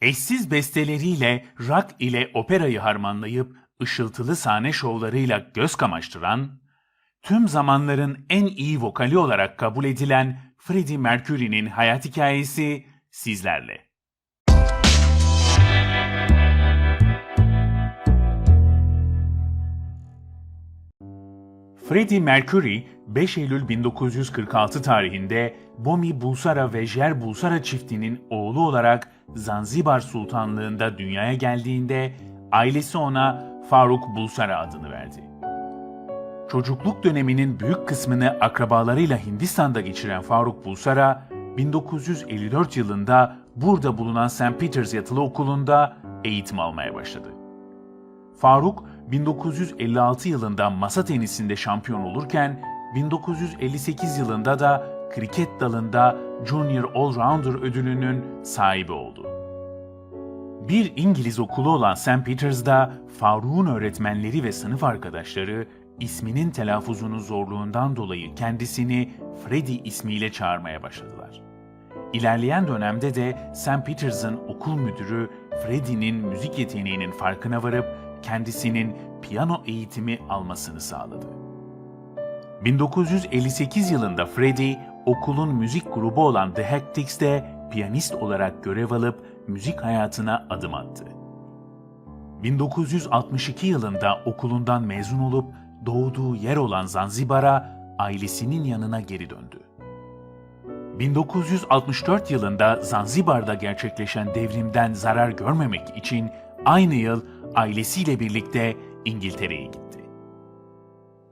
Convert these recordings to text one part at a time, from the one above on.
Eşsiz besteleriyle rock ile operayı harmanlayıp ışıltılı sahne şovlarıyla göz kamaştıran, tüm zamanların en iyi vokali olarak kabul edilen Freddie Mercury'nin hayat hikayesi sizlerle. Freddie Mercury 5 Eylül 1946 tarihinde Bomi Bulsara ve Jer Bulsara çiftinin oğlu olarak Zanzibar Sultanlığında dünyaya geldiğinde ailesi ona Faruk Bulsara adını verdi. Çocukluk döneminin büyük kısmını akrabalarıyla Hindistan'da geçiren Faruk Bulsara, 1954 yılında burada bulunan St. Peters Yatılı Okulu'nda eğitim almaya başladı. Faruk 1956 yılında masa tenisinde şampiyon olurken 1958 yılında da kriket dalında Junior Allrounder ödülünün sahibi oldu. Bir İngiliz okulu olan St. Peters'da Faruk'un öğretmenleri ve sınıf arkadaşları isminin telaffuzunun zorluğundan dolayı kendisini Freddie ismiyle çağırmaya başladılar. İlerleyen dönemde de St. Peters'ın okul müdürü Freddie'nin müzik yeteneğinin farkına varıp kendisinin piyano eğitimi almasını sağladı. 1958 yılında Freddie, okulun müzik grubu olan The Hectics'te piyanist olarak görev alıp müzik hayatına adım attı. 1962 yılında okulundan mezun olup doğduğu yer olan Zanzibar'a ailesinin yanına geri döndü. 1964 yılında Zanzibar'da gerçekleşen devrimden zarar görmemek için aynı yıl ailesiyle birlikte İngiltere'ye gitti.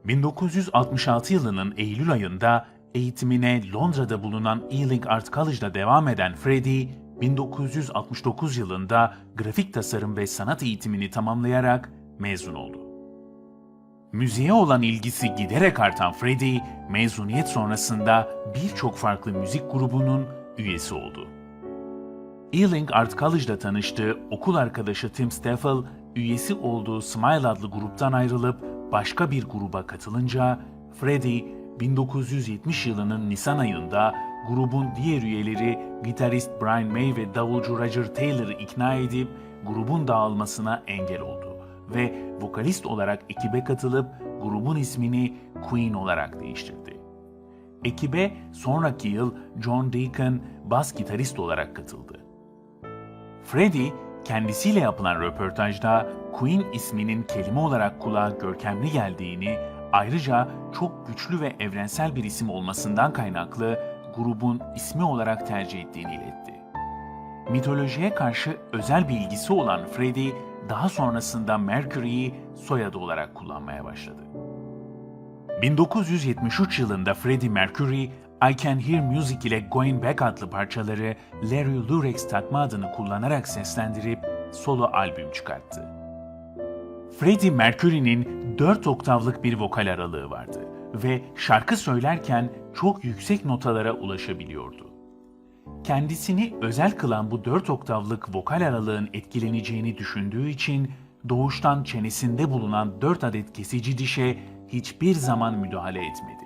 1966 yılının Eylül ayında eğitimine Londra'da bulunan Ealing Art College'da devam eden Freddie, 1969 yılında grafik tasarım ve sanat eğitimini tamamlayarak mezun oldu. Müziğe olan ilgisi giderek artan Freddie, mezuniyet sonrasında birçok farklı müzik grubunun üyesi oldu. Ealing Art College'da tanıştığı okul arkadaşı Tim Staffel, üyesi olduğu Smile adlı gruptan ayrılıp başka bir gruba katılınca, Freddie 1970 yılının Nisan ayında grubun diğer üyeleri gitarist Brian May ve davulcu Roger Taylor'ı ikna edip grubun dağılmasına engel oldu ve vokalist olarak ekibe katılıp grubun ismini Queen olarak değiştirdi. Ekibe sonraki yıl John Deacon bas gitarist olarak katıldı. Freddie, kendisiyle yapılan röportajda Queen isminin kelime olarak kulağa görkemli geldiğini, ayrıca çok güçlü ve evrensel bir isim olmasından kaynaklı grubun ismi olarak tercih ettiğini iletti. Mitolojiye karşı özel bir ilgisi olan Freddie, daha sonrasında Mercury'yi soyadı olarak kullanmaya başladı. 1973 yılında Freddie Mercury, I Can Hear Music ile Going Back adlı parçaları Larry Lurex takma adını kullanarak seslendirip solo albüm çıkarttı. Freddie Mercury'nin 4 oktavlık bir vokal aralığı vardı ve şarkı söylerken çok yüksek notalara ulaşabiliyordu. Kendisini özel kılan bu 4 oktavlık vokal aralığın etkileneceğini düşündüğü için doğuştan çenesinde bulunan 4 adet kesici dişe hiçbir zaman müdahale etmedi.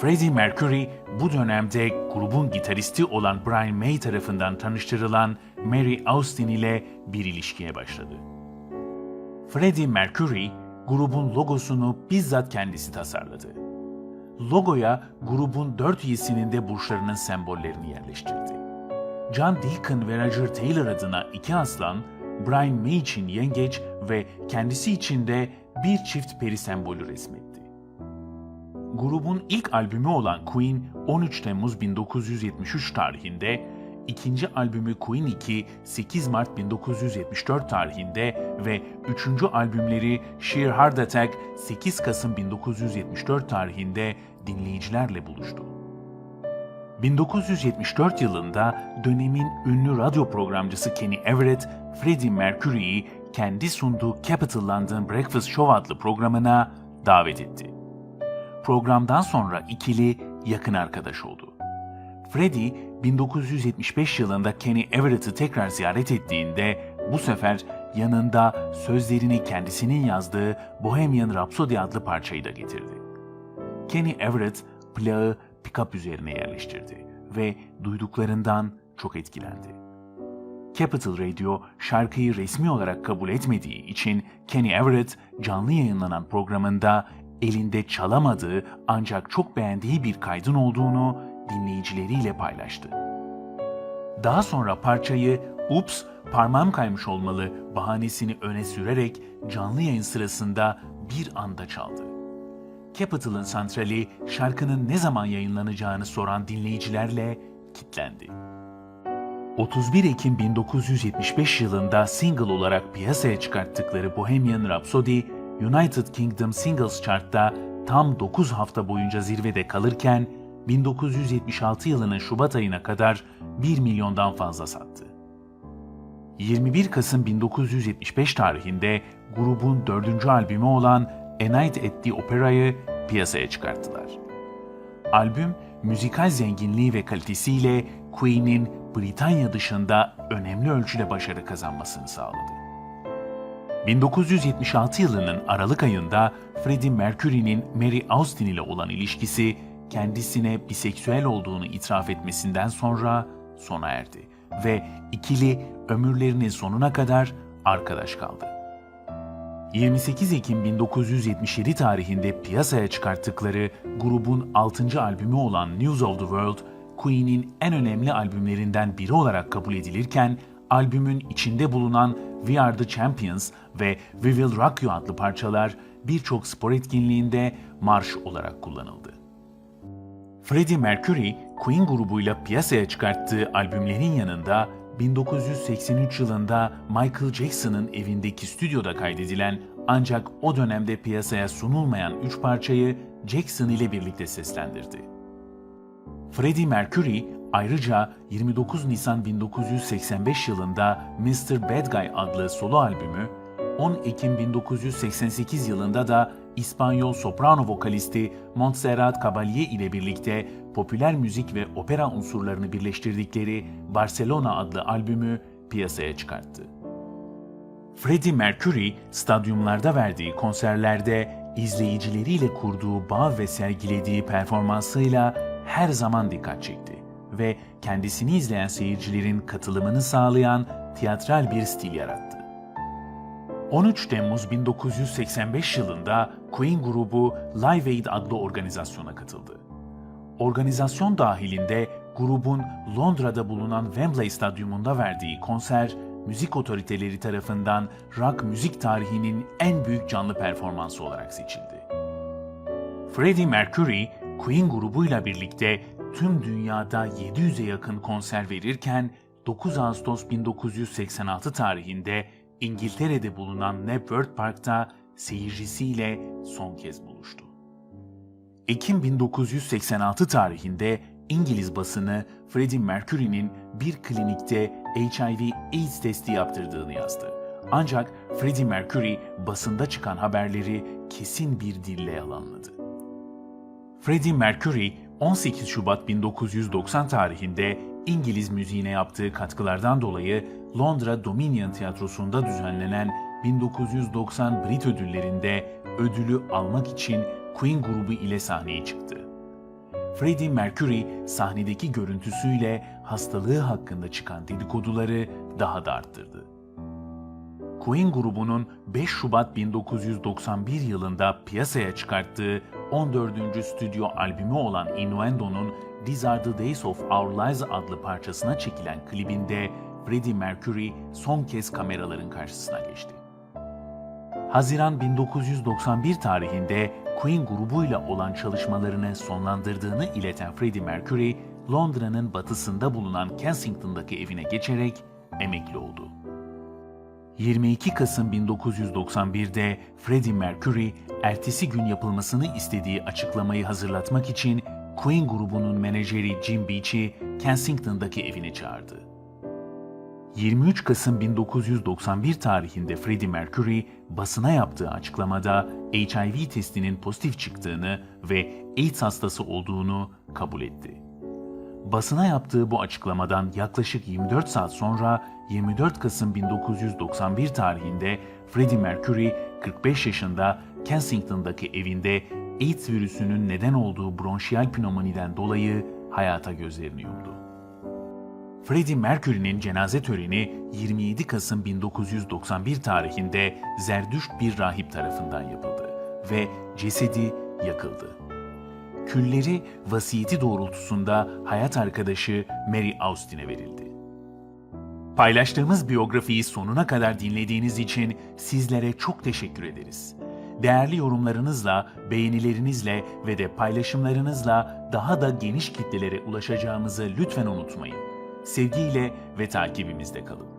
Freddie Mercury bu dönemde grubun gitaristi olan Brian May tarafından tanıştırılan Mary Austin ile bir ilişkiye başladı. Freddie Mercury, grubun logosunu bizzat kendisi tasarladı. Logoya grubun dört üyesinin de burçlarının sembollerini yerleştirdi. John Deacon ve Roger Taylor adına iki aslan, Brian May için yengeç ve kendisi için de bir çift peri sembolü resmetti. Grubun ilk albümü olan Queen 13 Temmuz 1973 tarihinde, ikinci albümü Queen 2 8 Mart 1974 tarihinde ve üçüncü albümleri Sheer Heart Attack 8 Kasım 1974 tarihinde dinleyicilerle buluştu. 1974 yılında dönemin ünlü radyo programcısı Kenny Everett, Freddie Mercury'yi kendi sunduğu Capital London Breakfast Show adlı programına davet etti. Programdan sonra ikili yakın arkadaş oldu. Freddie 1975 yılında Kenny Everett'ı tekrar ziyaret ettiğinde bu sefer yanında sözlerini kendisinin yazdığı Bohemian Rhapsody adlı parçayı da getirdi. Kenny Everett plağı pick-up üzerine yerleştirdi ve duyduklarından çok etkilendi. Capital Radio şarkıyı resmi olarak kabul etmediği için Kenny Everett canlı yayınlanan programında elinde çalamadığı ancak çok beğendiği bir kaydın olduğunu dinleyicileriyle paylaştı. Daha sonra parçayı "Ups, parmağım kaymış olmalı" bahanesini öne sürerek canlı yayın sırasında bir anda çaldı. Capital'ın santrali şarkının ne zaman yayınlanacağını soran dinleyicilerle kitlendi. 31 Ekim 1975 yılında single olarak piyasaya çıkarttıkları Bohemian Rhapsody, United Kingdom Singles Chart'ta tam 9 hafta boyunca zirvede kalırken 1976 yılının Şubat ayına kadar 1 milyondan fazla sattı. 21 Kasım 1975 tarihinde grubun dördüncü albümü olan A Night at the Opera'yı piyasaya çıkarttılar. Albüm, müzikal zenginliği ve kalitesiyle Queen'in Britanya dışında önemli ölçüde başarı kazanmasını sağladı. 1976 yılının Aralık ayında Freddie Mercury'nin Mary Austin ile olan ilişkisi kendisine biseksüel olduğunu itiraf etmesinden sonra sona erdi ve ikili ömürlerinin sonuna kadar arkadaş kaldı. 28 Ekim 1977 tarihinde piyasaya çıkarttıkları grubun 6. albümü olan News of the World, Queen'in en önemli albümlerinden biri olarak kabul edilirken, albümün içinde bulunan We Are the Champions ve We Will Rock You adlı parçalar birçok spor etkinliğinde marş olarak kullanıldı. Freddie Mercury, Queen grubuyla piyasaya çıkarttığı albümlerin yanında 1983 yılında Michael Jackson'ın evindeki stüdyoda kaydedilen ancak o dönemde piyasaya sunulmayan üç parçayı Jackson ile birlikte seslendirdi. Freddie Mercury ayrıca 29 Nisan 1985 yılında Mr. Bad Guy adlı solo albümü, 10 Ekim 1988 yılında da İspanyol soprano vokalisti Montserrat Caballé ile birlikte popüler müzik ve opera unsurlarını birleştirdikleri Barcelona adlı albümü piyasaya çıkarttı. Freddie Mercury, stadyumlarda verdiği konserlerde izleyicileriyle kurduğu bağ ve sergilediği performansıyla her zaman dikkat çekti ve kendisini izleyen seyircilerin katılımını sağlayan tiyatral bir stil yarattı. 13 Temmuz 1985 yılında Queen grubu Live Aid adlı organizasyona katıldı. Organizasyon dahilinde grubun Londra'da bulunan Wembley Stadyumunda verdiği konser, müzik otoriteleri tarafından rock müzik tarihinin en büyük canlı performansı olarak seçildi. Freddie Mercury, Queen grubuyla birlikte tüm dünyada 700'e yakın konser verirken 9 Ağustos 1986 tarihinde İngiltere'de bulunan Knebworth Park'ta seyircisiyle son kez buluştu. Ekim 1986 tarihinde İngiliz basını Freddie Mercury'nin bir klinikte HIV/AIDS testi yaptırdığını yazdı. Ancak Freddie Mercury basında çıkan haberleri kesin bir dille yalanladı. Freddie Mercury 18 Şubat 1990 tarihinde İngiliz müziğine yaptığı katkılardan dolayı Londra Dominion Tiyatrosu'nda düzenlenen 1990 Brit ödüllerinde ödülü almak için Queen grubu ile sahneye çıktı. Freddie Mercury sahnedeki görüntüsüyle hastalığı hakkında çıkan dedikoduları daha da arttırdı. Queen grubunun 5 Şubat 1991 yılında piyasaya çıkarttığı 14. stüdyo albümü olan Innuendo'nun These Are The Days Of Our Lives adlı parçasına çekilen klibinde Freddie Mercury son kez kameraların karşısına geçti. Haziran 1991 tarihinde Queen grubuyla olan çalışmalarını sonlandırdığını ileten Freddie Mercury, Londra'nın batısında bulunan Kensington'daki evine geçerek emekli oldu. 22 Kasım 1991'de Freddie Mercury, ertesi gün yapılmasını istediği açıklamayı hazırlatmak için Queen grubunun menajeri Jim Beach'i Kensington'daki evine çağırdı. 23 Kasım 1991 tarihinde Freddie Mercury basına yaptığı açıklamada HIV testinin pozitif çıktığını ve AIDS hastası olduğunu kabul etti. Basına yaptığı bu açıklamadan yaklaşık 24 saat sonra 24 Kasım 1991 tarihinde Freddie Mercury 45 yaşında Kensington'daki evinde AIDS virüsünün neden olduğu bronşiyal pnömoniden dolayı hayata gözlerini yumdu. Freddie Mercury'nin cenaze töreni 27 Kasım 1991 tarihinde Zerdüşt bir rahip tarafından yapıldı ve cesedi yakıldı. Külleri vasiyeti doğrultusunda hayat arkadaşı Mary Austin'e verildi. Paylaştığımız biyografiyi sonuna kadar dinlediğiniz için sizlere çok teşekkür ederiz. Değerli yorumlarınızla, beğenilerinizle ve de paylaşımlarınızla daha da geniş kitlelere ulaşacağımızı lütfen unutmayın. Sevgiyle ve takibimizde kalın.